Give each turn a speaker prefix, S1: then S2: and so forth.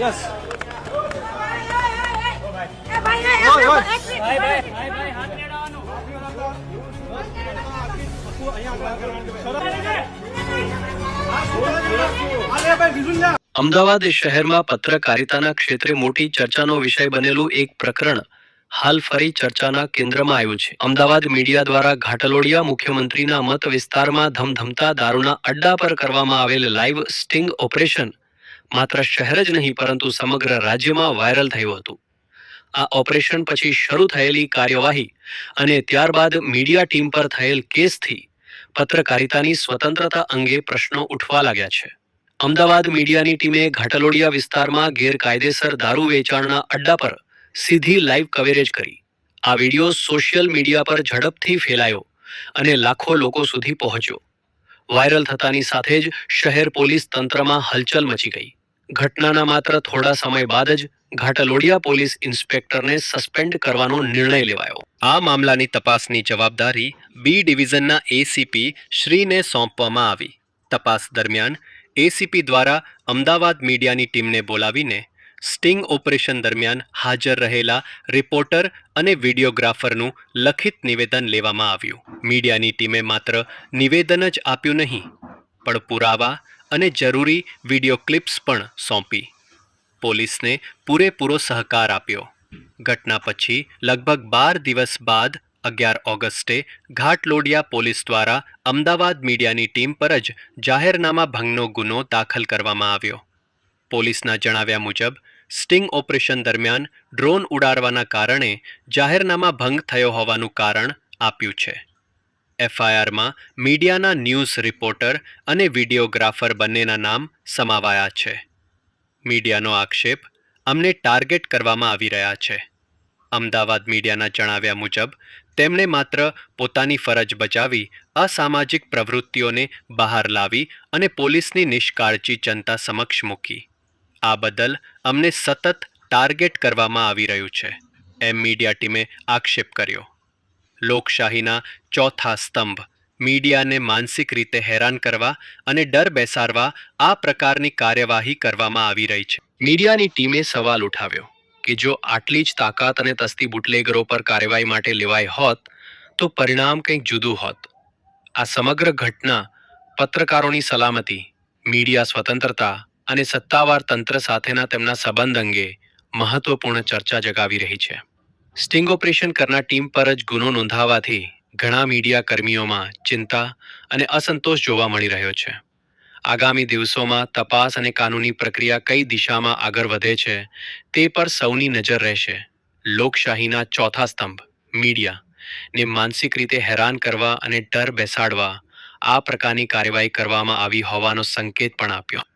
S1: Yes
S2: Ahmedabad શહેરમાં પત્રકારિતાના ક્ષેત્રે મોટી ચર્ચાનો વિષય બનેલું એક પ્રકરણ હાલ ફરી ચર્ચાના કેન્દ્રમાં આવ્યું છે. અમદાવાદ મીડિયા દ્વારા ઘાટલોડિયા મુખ્યમંત્રીના મત વિસ્તારમાં ધમધમતા દારૂના અડ્ડા પર કરવામાં આવેલ લાઈવ સ્ટિંગ ઓપરેશન માત્ર શહેર જ નહીં, પરંતુ સમગ્ર રાજ્યમાં વાયરલ થયું હતું. આ ઓપરેશન પછી શરૂ થયેલી કાર્યવાહી અને ત્યારબાદ મીડિયા ટીમ પર થયેલ કેસથી પત્રકારિતાની સ્વતંત્રતા અંગે પ્રશ્નો ઉઠવા લાગ્યા છે. અમદાવાદ મીડિયાની ટીમે ઘાટલોડિયા વિસ્તારમાં ગેરકાયદેસર દારૂ વેચાણના અડ્ડા પર સીધી લાઈવ કવરેજ કરી. આ વીડિયો સોશિયલ મીડિયા પર ઝડપથી ફેલાયો અને લાખો લોકો સુધી પહોંચ્યો. વાયરલ થતાની સાથે જ શહેર પોલીસ તંત્રમાં હલચલ મચી ગઈ. ઘટનાના માત્ર થોડા સમય બાદ જ ઘાટલોડિયા પોલીસ ઇન્સ્પેક્ટરને સસ્પેન્ડ કરવાનો નિર્ણય લેવાયો. આ મામલાની તપાસની જવાબદારી બી ડિવિઝનના એસીપી શ્રીને સોંપવામાં આવી. તપાસ દરમિયાન એસીપી દ્વારા અમદાવાદ મીડિયાની ટીમને બોલાવીને સ્ટિંગ ઓપરેશન દરમિયાન હાજર રહેલા રિપોર્ટર અને વિડીયોગ્રાફરનું લખિત નિવેદન લેવામાં આવ્યું. મીડિયાની ટીમે માત્ર નિવેદન જ આપ્યું નહીં, પણ પુરાવા અને જરૂરી વીડિયો ક્લિપ્સ પણ સોંપી. પોલીસને પૂરેપૂરો સહકાર આપ્યો. ઘટના પછી લગભગ બાર દિવસ બાદ અગિયાર ઓગસ્ટે ઘાટલોડિયા પોલીસ દ્વારા અમદાવાદ મીડિયાની ટીમ પર જ જાહેરનામા ભંગનો ગુનો દાખલ કરવામાં આવ્યો. પોલીસના જણાવ્યા મુજબ, સ્ટિંગ ઓપરેશન દરમિયાન ડ્રોન ઉડાડવાના કારણે જાહેરનામા ભંગ થયો હોવાનું કારણ આપ્યું છે. એફઆઈઆરમાં મીડિયાના ન્યૂઝ રિપોર્ટર અને વિડીયોગ્રાફર બંનેના નામ સમાવાયા છે. મીડિયાનો આક્ષેપ અમને ટાર્ગેટ કરવામાં આવી રહ્યા છે. અમદાવાદ મીડિયાના જણાવ્યા મુજબ, તેમણે માત્ર પોતાની ફરજ બજાવી અસામાજિક પ્રવૃત્તિઓને બહાર લાવી અને પોલીસની નિષ્કાળજી જનતા સમક્ષ મૂકી. આ બદલ અમને સતત ટાર્ગેટ કરવામાં આવી રહ્યું છે, એમ મીડિયા ટીમે આક્ષેપ કર્યો. લોકશાહીના ચોથા સ્તંભ. મીડિયાને માનસિક રીતે હેરાન કરવા અને ડર બેસાડવા આ પ્રકારની કાર્યવાહી કરવામાં આવી રહી છે. મીડિયાની ટીમે સવાલ ઉઠાવ્યો કે જો આટલી જ તાકાત અને તસ્તી બુટલેગરો પર કાર્યવાહી માટે લેવાઈ હોત, તો પરિણામ કંઈક જુદું હોત. આ સમગ્ર ઘટના પત્રકારોની સલામતી, મીડિયા સ્વતંત્રતા અને સત્તાવાર તંત્ર સાથેના તેમના સંબંધ અંગે મહત્વપૂર્ણ ચર્ચા જગાવી રહી છે. સ્ટિંગ ઓપરેશન કરનાર ટીમ પર જ ગુનો નોંધાવાથી ઘણા મીડિયા કર્મીઓમાં ચિંતા અને અસંતોષ જોવા મળી રહ્યો છે. આગામી દિવસોમાં તપાસ અને કાનૂની પ્રક્રિયા કઈ દિશામાં આગળ વધે છે તે પર સૌની નજર રહેશે. લોકશાહીના ચોથા સ્તંભ, મીડિયા, ને માનસિક રીતે હેરાન કરવા અને ડર બેસાડવા આ પ્રકારની કાર્યવાહી કરવામાં આવી હોવાનો સંકેત પણ આપ્યો.